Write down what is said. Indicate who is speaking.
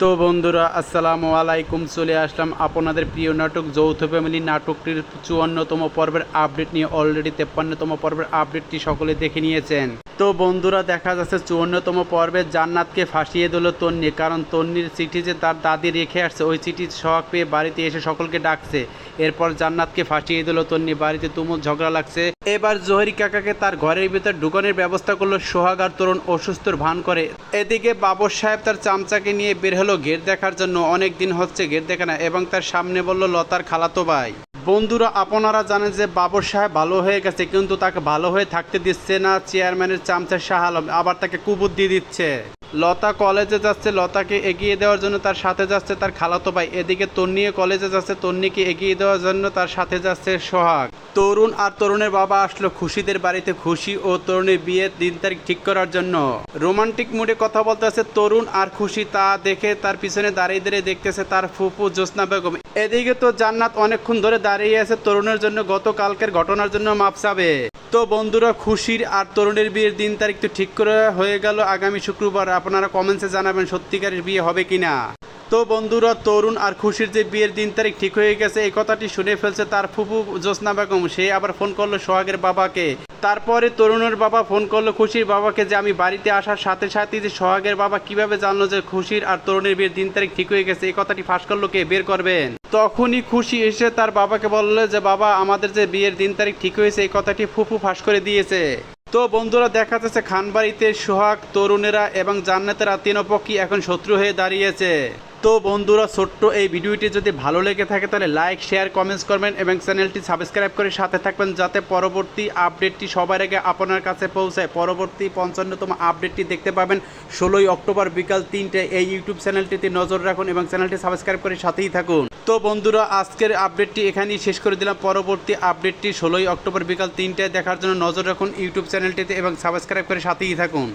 Speaker 1: তো বন্ধুরা, আসসালামু আলাইকুম, চলে আসলাম আপনাদের প্রিয় নাটক, যৌথ ফ্যামিলি নাটকটির চুয়ান্নতম পর্বের আপডেট নিয়ে অলরেডি তেপ্পান্নতম পর্বের আপডেটটি সকলে দেখে নিয়েছেন। তো বন্ধুরা, দেখা যাচ্ছে চুয়ান্নতম পর্বে জান্নাতকে ফাঁসিয়ে দিল তন্নি, কারণ তন্নির চিঠি যে তার দাদি রেখে আসছে, ওই চিঠি শখ পেয়ে বাড়িতে এসে সকলকে ডাকছে। এরপর জান্নাতকে ফাঁসিয়ে দিল তন্নি, বাড়িতে তুমুল ঝগড়া লাগছে। এবার জহির কাকাকে তার ঘরের ভিতর ঢুকানোর ব্যবস্থা করল সোহাগ আর তরুণ অসুস্থর ভান করে। এদিকে বাবর সাহেব তার চামচাকে নিয়ে বের হলো গেট দেখার জন্য। অনেক দিন হচ্ছে গেট দেখে না, এবং তার সামনে বলল, লতার খালাতো ভাই। বন্ধুরা, আপনারা জানেন যে বাবর সাহেব ভালো হয়ে গেছে, কিন্তু তাকে ভালো হয়ে থাকতে দিচ্ছে না। চেয়ারম্যানের চামচা শাহ আলম আবার তাকে কুবুদ দিয়ে দিচ্ছে। লতা কলেজে যাচ্ছে, লতাকে এগিয়ে দেওয়ার জন্য তার সাথে যাচ্ছে তার খালাতো ভাই। এদিকে তন্নিয়ে কলেজে যাচ্ছে, তন্নিকে এগিয়ে দেওয়ার জন্য তার সাথে যাচ্ছে সোহাগ। তরুণ আর তরুণের বাবা আসলো খুশিদের বাড়িতে, খুশি ও তরুণের বিয়ের দিন তারিখ ঠিক করার জন্য। রোমান্টিক মুডে কথা বলতে আছে তরুণ আর খুশি, তা দেখে তার পিছনে দাঁড়িয়ে দাঁড়িয়ে দেখতেছে তার ফুপু জ্যোৎস্না বেগম। এদিকে তো জান্নাত অনেকক্ষণ ধরে দাঁড়িয়ে আছে তরুণের জন্য, গতকালকের ঘটনার জন্য মাপ চাবে। তো বন্ধুরা, খুশির আর তরুণের বিয়ের দিন তারিখ তো ঠিক করে হয়ে গেল। আগামী শুক্রবার আপনারা কমেন্টসে জানাবেন সত্যিকারের বিয়ে হবে কিনা। তো বন্ধুরা, তরুণ আর খুশির যে বিয়ের দিন তারিখ ঠিক হয়ে গেছে, এই কথাটি শুনে ফেলছে তার ফুপু জ্যোৎস্না বেগম। সে আবার ফোন করল সোহাগের বাবাকে। তারপরে তরুণের বাবা ফোন করল খুশির বাবাকে যে আমি বাড়িতে আসার সাথে সাথে যে সোহাগের বাবা কীভাবে জানলো যে খুশির আর তরুণের বিয়ের দিন তারিখ ঠিক হয়ে গেছে, এই কথাটি ফাঁস করল কে? বের করবেন। তখনই খুশি এসে তার বাবাকে বলল যে, বাবা, আমাদের যে বিয়ের দিন তারিখ ঠিক হয়েছে, এই কথাটি ফুফু ফাঁস করে দিয়েছে। তো বন্ধুরা, দেখা যাচ্ছে খানবাড়িতে সোহাগ, তরুণেরা এবং জান্নাতেরা তিনপক্ষী এখন শত্রু হয়ে দাঁড়িয়েছে। তো বন্ধুরা, ছোট্ট এই ভিডিওটি যদি ভালো লেগে থাকে, তাহলে লাইক শেয়ার কমেন্টস করবেন এবং চ্যানেলটি সাবস্ক্রাইব করে সাথে থাকবেন যাতে পরবর্তী আপডেটটি সবার আগে আপনার কাছে পৌঁছায়। পরবর্তী পঞ্চান্নতম আপডেটটি দেখতে পাবেন ষোলোই অক্টোবর বিকাল তিনটে। এই ইউটিউব চ্যানেলটিতে নজর রাখুন এবং চ্যানেলটি সাবস্ক্রাইব করে সাথেই থাকুন। তো বন্ধুরা, আজকের আপডেটটি এখানেই শেষ করে দিলাম। পরবর্তী আপডেটটি ষোলোই অক্টোবর বিকাল তিনটায় দেখার জন্য নজর রাখুন ইউটিউব চ্যানেলটিতে এবং সাবস্ক্রাইব করে সাথেই থাকুন।